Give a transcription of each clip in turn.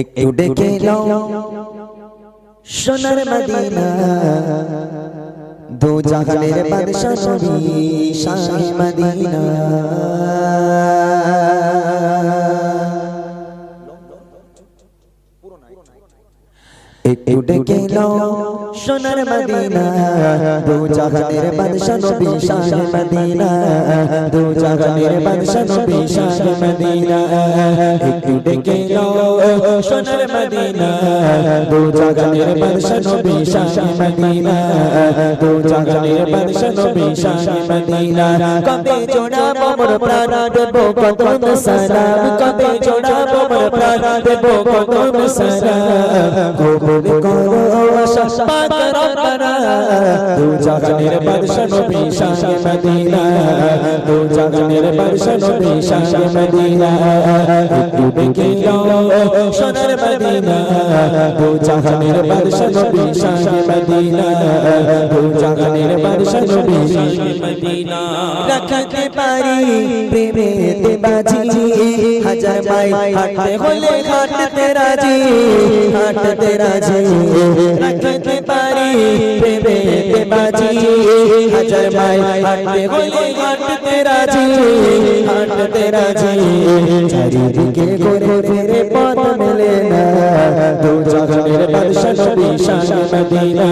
একটু ডেকে নাও। সোনার মদিনা দু জাহানের বাদশা নবী শাহে মদিনা। একটু ডেকে নাও। সোনার মদিনা, দু জাহানের বাদশা নবী শাহে মদিনা, দু জাহানের বাদশা সোনার মদিনা, দু জাহানের বাদশা নবী শাহে মদিনা, দু জাহানের বাদশা নবী শাহে মদিনা। কবে জোড়া মোর প্রাণ দেব কত সালাম? কবে জোড়া মোর প্রাণ দেব কত সালাম? কবুল করো আশা পাক রব্বানা দু জাহানের বাদশা নবী শাহে মদিনা দু জাহানের বাদশা নবী শাহে মদিনা একটু দেখে যাও সোনার মদিনা দু জাহানের বাদশা নবী শাহে মদিনা দু জাহানের বাদশা নবী শাহে মদিনা রাখতে পারি প্রেমেতে বাজি হাজার মাই হাঁটতে হলে হাঁটতে রাজি হাঁটতে রাজি। রাখতে পারি প্রেমেতে বাজি। হাজার মাই হাঁটতে গলি হাঁটতে রাজি। হাঁটতে রাজি। চারিদিকে ঘুরে ফিরে পথ মেলে না। দু জাহানের বাদশা নবী শাহে মদিনা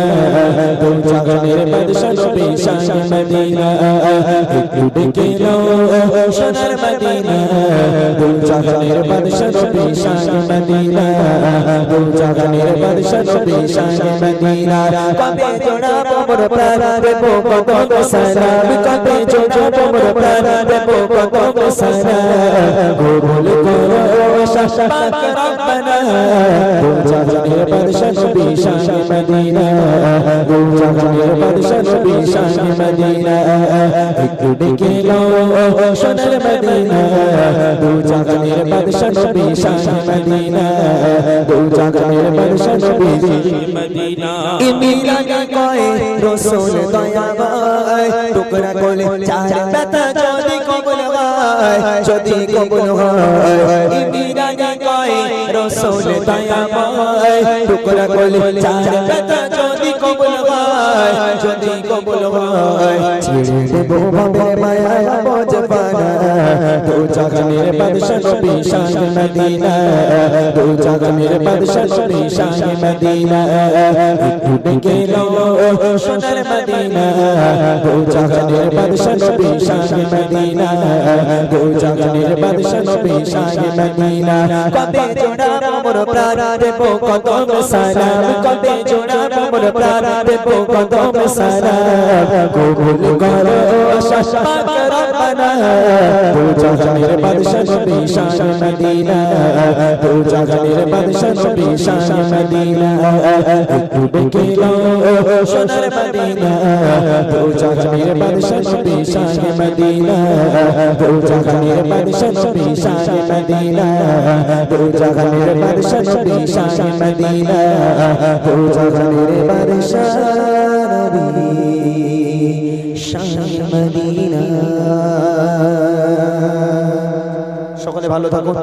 দু জাহানের বাদশা নবী শাহে মদিনা একটু ডেকে নাও সোনার মদিনা দু জাহানের বাদশা নবী শাহে মদিনা দু জাহানের বাদশা নবী শাহে মদিনা কবে জোড়াবো মোর প্রাণ দেব কত সালাম কবে জোড়াবো মোর প্রাণ দেব কত সালাম কবুল করো শাশাক রব্বানা দু জাহানের বাদশা নবী শাহে মদিনা দু জাহানের বাদশা নবী শাহে মদিনা একটু ডেকে নাও সোনার মদিনা দু জাহানের বাদশা নবী শাহে মদিনা দু জাহানের বাদশা নবী মদিনা ইমিলাগে কয় রসুল দয়াবাই টুকরা কোলে চার ব্যথা যদি কবুল হয় যদি কবুল হয় ইমিলাগে কয় রসুল দয়াবাই টুকরা কোলে চার ব্যথা যদি কবুল হয় যদি কবুল হয় ছেড়ে দেব ভাবে মায়া দু জাহানের বাদশা নবী শাহে মদিনা দু জাহানের বাদশা নবী শাহে মদিনা ডেকে নাও সোনার মদিনা দু জাহানের বাদশা নবী শাহে মদিনা দু জাহানের বাদশা নবী শাহে মদিনা কবে জোড়াবো মোর প্রাণ দেব কত সালাম। কবে জোড়াবো মোর প্রাণ দেব কত সালাম। কবুল করো শাশাক রব্বানা দু জাহানের বাদশা নবী শাহে মদিনা দু জাহানের বাদশা নবী শাহে মদিনা একটু ডেকে নাও সোনার মদিনা দু জাহানের বাদশা নবী শাহে মদিনা দু জাহানের বাদশা নবী শাহে মদিনা দু জাহানের বাদশা নবী শাহে মদিনা দু জাহানের বাদশা নবী শাহে মদিনা। সকলে ভালো থাকুন।